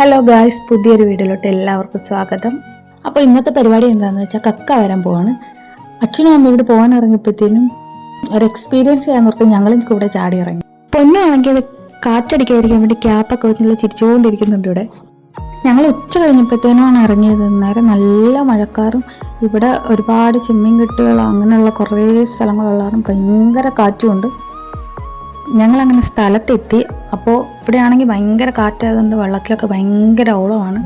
Hello guys പുതിയൊരു വീഡിയോയിലോട്ട് എല്ലാവർക്കും സ്വാഗതം. അപ്പോൾ ഇന്നത്തെ പരിപാടി എന്താണെന്ന് വെച്ചാൽ കക്ക വരാൻ പോവാണ്. അച്ഛനും അമ്മയും ഇവിടെ പോകാൻ ഇറങ്ങിയപ്പോഴത്തേനും ഒരു എക്സ്പീരിയൻസ് ചെയ്യാൻ നിർത്തി ഞങ്ങളും കൂടെ ചാടി ഇറങ്ങി. പൊന്നാണെങ്കിൽ കാറ്റടിക്കാതിരിക്കാൻ വേണ്ടി ക്യാപ്പൊക്കെ വെച്ച് നല്ല ചിരിച്ചുകൊണ്ടിരിക്കുന്നുണ്ട് ഇവിടെ. ഞങ്ങൾ ഉച്ച കഴിഞ്ഞപ്പോഴത്തേനുമാണ് ഇറങ്ങിയത്. നേരെ നല്ല മഴക്കാറും ഇവിടെ ഒരുപാട് ചെമ്മീൻ കെട്ടുകൾ അങ്ങനെയുള്ള കുറേ സ്ഥലങ്ങളുള്ള കാരണം ഭയങ്കര കാറ്റുമുണ്ട്. ഞങ്ങൾ അങ്ങനെ സ്ഥലത്തെത്തി അപ്പോൾ ഇവിടെ ആണെങ്കിൽ ഭയങ്കര കാറ്റായതുകൊണ്ട് വെള്ളത്തിലൊക്കെ ഭയങ്കര ഓളമാണ്.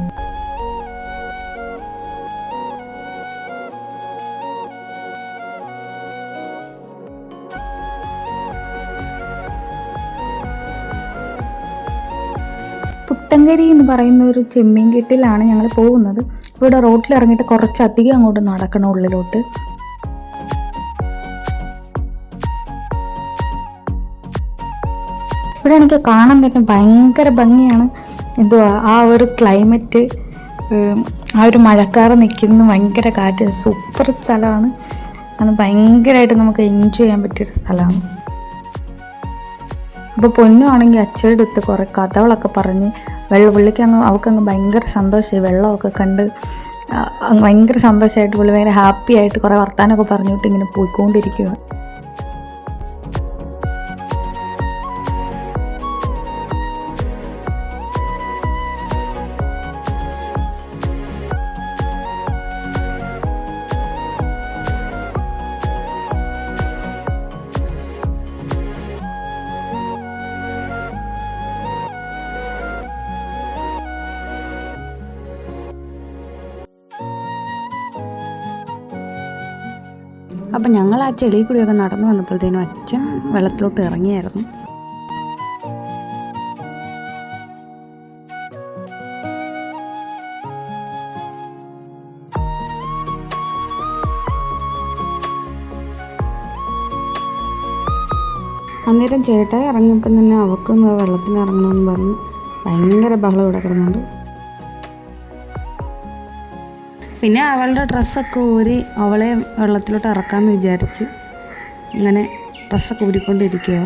പുത്തങ്കരി എന്ന് പറയുന്ന ഒരു ചെമ്മീൻ കെട്ടിലാണ് ഞങ്ങൾ പോകുന്നത്. ഇവിടെ റോട്ടിൽ ഇറങ്ങിയിട്ട് കുറച്ചധികം അങ്ങോട്ട് നടക്കണം ഉള്ളിലോട്ട്. ഇവിടെ എനിക്ക് കാണാൻ തന്നെ ഭയങ്കര ഭംഗിയാണ്. എന്തുവാ ആ ഒരു ക്ലൈമറ്റ് ആ ഒരു മഴക്കാറ് നിൽക്കുന്ന ഭയങ്കര കാറ്റ്. സൂപ്പർ സ്ഥലമാണ്. അത് ഭയങ്കരമായിട്ട് നമുക്ക് എൻജോയ് ചെയ്യാൻ പറ്റിയൊരു സ്ഥലമാണ്. അപ്പോൾ പൊന്നുവാണെങ്കിൽ അച്ഛയുടെ അടുത്ത് കുറേ കഥകളൊക്കെ പറഞ്ഞ് വെള്ള പുള്ളിക്കങ്ങ് അവൾക്കങ്ങ് ഭയങ്കര സന്തോഷമായി. വെള്ളമൊക്കെ കണ്ട് ഭയങ്കര സന്തോഷമായിട്ട് പുള്ളി ഭയങ്കര ഹാപ്പി ആയിട്ട് കുറേ വർത്താനമൊക്കെ പറഞ്ഞിട്ട് ഇങ്ങനെ പോയിക്കൊണ്ടിരിക്കുക അപ്പം ഞങ്ങൾ ആ ചെളി കൂടിയൊക്കെ നടന്നു വന്നപ്പോഴത്തേനും അച്ഛൻ വെള്ളത്തിലോട്ട് ഇറങ്ങിയായിരുന്നു. അന്നേരം ചേട്ടായി ഇറങ്ങിയപ്പം തന്നെ അവക്കും വെള്ളത്തിൽ ഇറങ്ങണമെന്ന് പറഞ്ഞ് ഭയങ്കര ബഹളം ഇവിടെ കിടന്നുണ്ട് പിന്നെ അവളുടെ ഡ്രസ്സൊക്കെ ഊരി അവളെ വെള്ളത്തിലോട്ട് ഇറക്കാമെന്ന് വിചാരിച്ച് ഇങ്ങനെ ഡ്രസ്സൊക്കെ ഊരിക്കൊണ്ടിരിക്കുക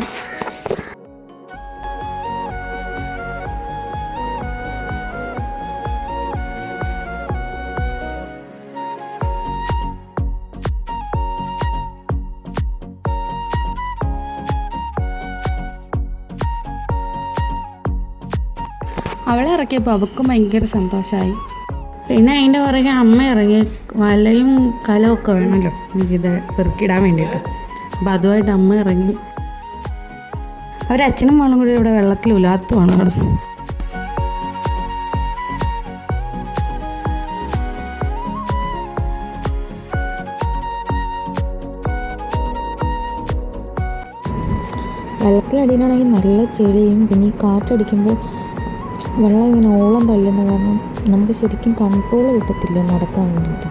അവളെ ഇറക്കിയപ്പോൾ അവൾക്കും ഭയങ്കര സന്തോഷമായി. പിന്നെ അതിന്റെ പുറകെ അമ്മ ഇറങ്ങി വലയും കലമൊക്കെ വേണമല്ലോ. ഇത് പെറുക്കിടാൻ വേണ്ടിയിട്ട്. അപ്പം അതുമായിട്ട് അമ്മ ഇറങ്ങി. അവരച്ഛനും മോളും കൂടി ഇവിടെ വെള്ളത്തിൽ ഉലാത്തുമാണ് അവിടെ. വെള്ളത്തിലടിയിലാണെങ്കിൽ നല്ല ചെളിയും പിന്നെ ഈ കാറ്റടിക്കുമ്പോൾ വെള്ളം ഇങ്ങനെ ഓളം തള്ളുന്ന കാരണം നമുക്ക് ശരിക്കും കൺട്രോൾ കിട്ടത്തില്ല നടക്കാൻ വേണ്ടിയിട്ട്.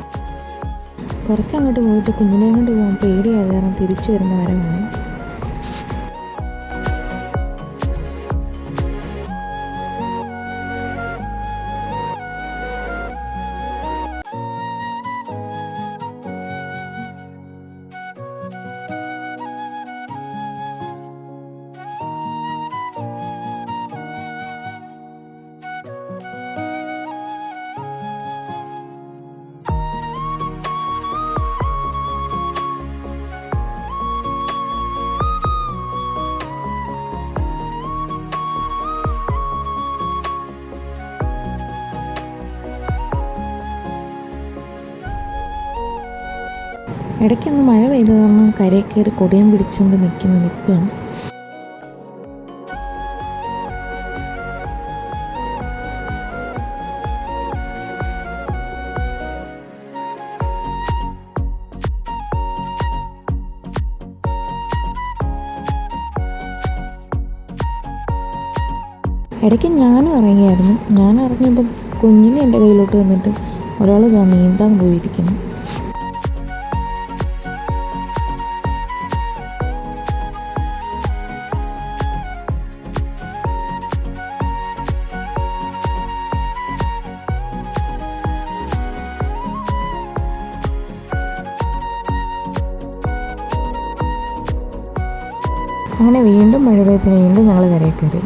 കുറച്ചങ്ങോട്ട് പോയിട്ട് കുഞ്ഞിനെ കൊണ്ട് പോകാൻ പേടിയായത് കാരണം തിരിച്ചു വരുന്ന വരവാണ്. ഇടയ്ക്കൊന്ന് മഴ പെയ്ത കാരണം കരയിൽ കയറി കൊടിയം പിടിച്ചുകൊണ്ട് നിൽക്കുന്ന നിൽപ്പാണ് ഇടയ്ക്ക് ഞാനും ഇറങ്ങിയായിരുന്നു. ഞാൻ ഇറങ്ങിയപ്പോൾ കുഞ്ഞിനെ എന്റെ കയ്യിലോട്ട് വന്നിട്ട് ഒരാൾ നീന്താൻ പോയിരിക്കുന്നു. അങ്ങനെ വീണ്ടും മഴ പെയ്ത് വീണ്ടും ഞങ്ങൾ കരയിൽ കയറി.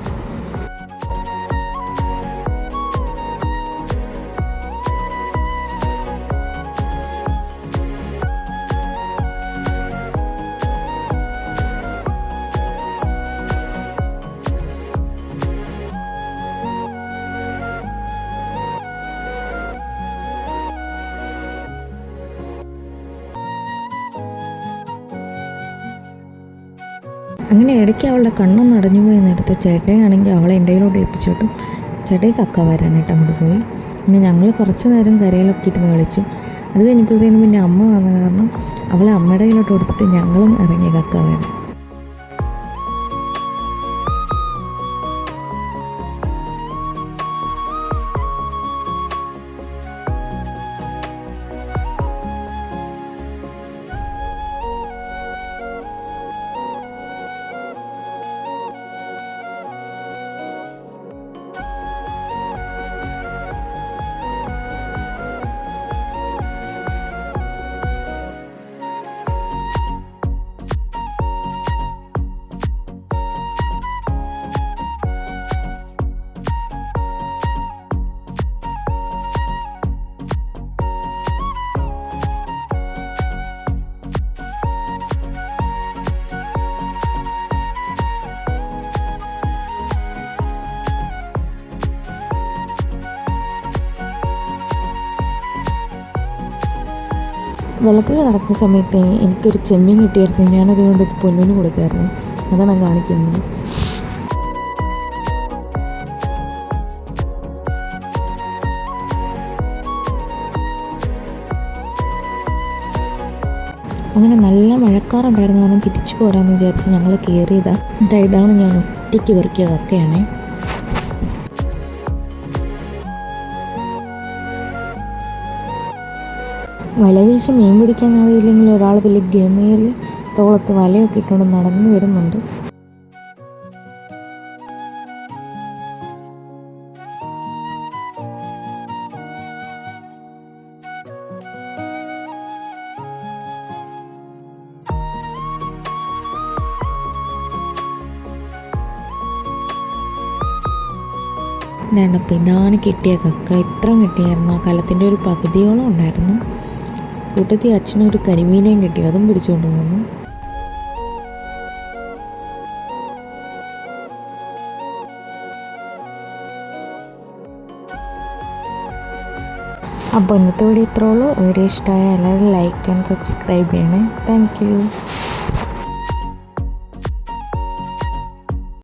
അങ്ങനെ ഇടയ്ക്ക് അവളുടെ കണ്ണൊന്ന് അടഞ്ഞു പോയി നേരത്തെ ചേട്ടയാണെങ്കിൽ അവളെ എന്റെ കയ്യിലോട്ട് ഏൽപ്പിച്ചിട്ടും ചേട്ടയെ കക്ക വരാനായിട്ട് അങ്ങോട്ട് പോയി. പിന്നെ ഞങ്ങൾ കുറച്ച് നേരം കരയിലൊക്കെ ഇരുന്ന് കളിച്ചു. അത് കഴിഞ്ഞപ്പോഴത്തേനും പിന്നെ അമ്മ വന്ന കാരണം അവളെ അമ്മയുടെ കയ്യിലോട്ട് കൊടുത്തിട്ട് ഞങ്ങളും ഇറങ്ങി കക്ക വരാൻ. വെള്ളത്തിൽ നടക്കുന്ന സമയത്ത് എനിക്കൊരു ചെമ്മീൻ കിട്ടിയായിരുന്നു. ഞാനത് കൊണ്ട് പൊന്നിന് കൊടുത്തായിരുന്നു. അതാണ് കാണിക്കുന്നത്. അങ്ങനെ നല്ല മഴക്കാറുണ്ടായിരുന്നു കാരണം തിരിച്ചു പോരാന്ന് വിചാരിച്ച് ഞങ്ങൾ കയറിയതാണ് ഇതാ ഇതാണ് ഞാൻ ഒറ്റയ്ക്ക് പെറുക്കിയതൊക്കെയാണേ വല വീശി മീൻ പിടിക്കാൻ അറിയില്ലെങ്കിൽ ഒരാൾ വലിയ ഗമയിൽ തോളത്ത് വലയൊക്കെ ഇട്ടുകൊണ്ട് നടന്നു വരുന്നുണ്ട്. അപ്പം പിന്നാണ് കിട്ടിയ കക്ക. ഇത്ര കിട്ടിയായിരുന്നു. ആ കലത്തിന്റെ ഒരു പകുതിയോളം ഉണ്ടായിരുന്നു. കൂട്ടത്തിൽ അച്ഛനൊരു കരിമീനയും കിട്ടി. അതും പിടിച്ചുകൊണ്ട് വന്നു. അപ്പോൾ ഇന്നത്തെ വീഡിയോ ഇത്രയുള്ളൂ വീഡിയോ ഇഷ്ടമായ എല്ലാവരും ലൈക്ക് ആൻഡ് സബ്സ്ക്രൈബ് ചെയ്യണേ. താങ്ക്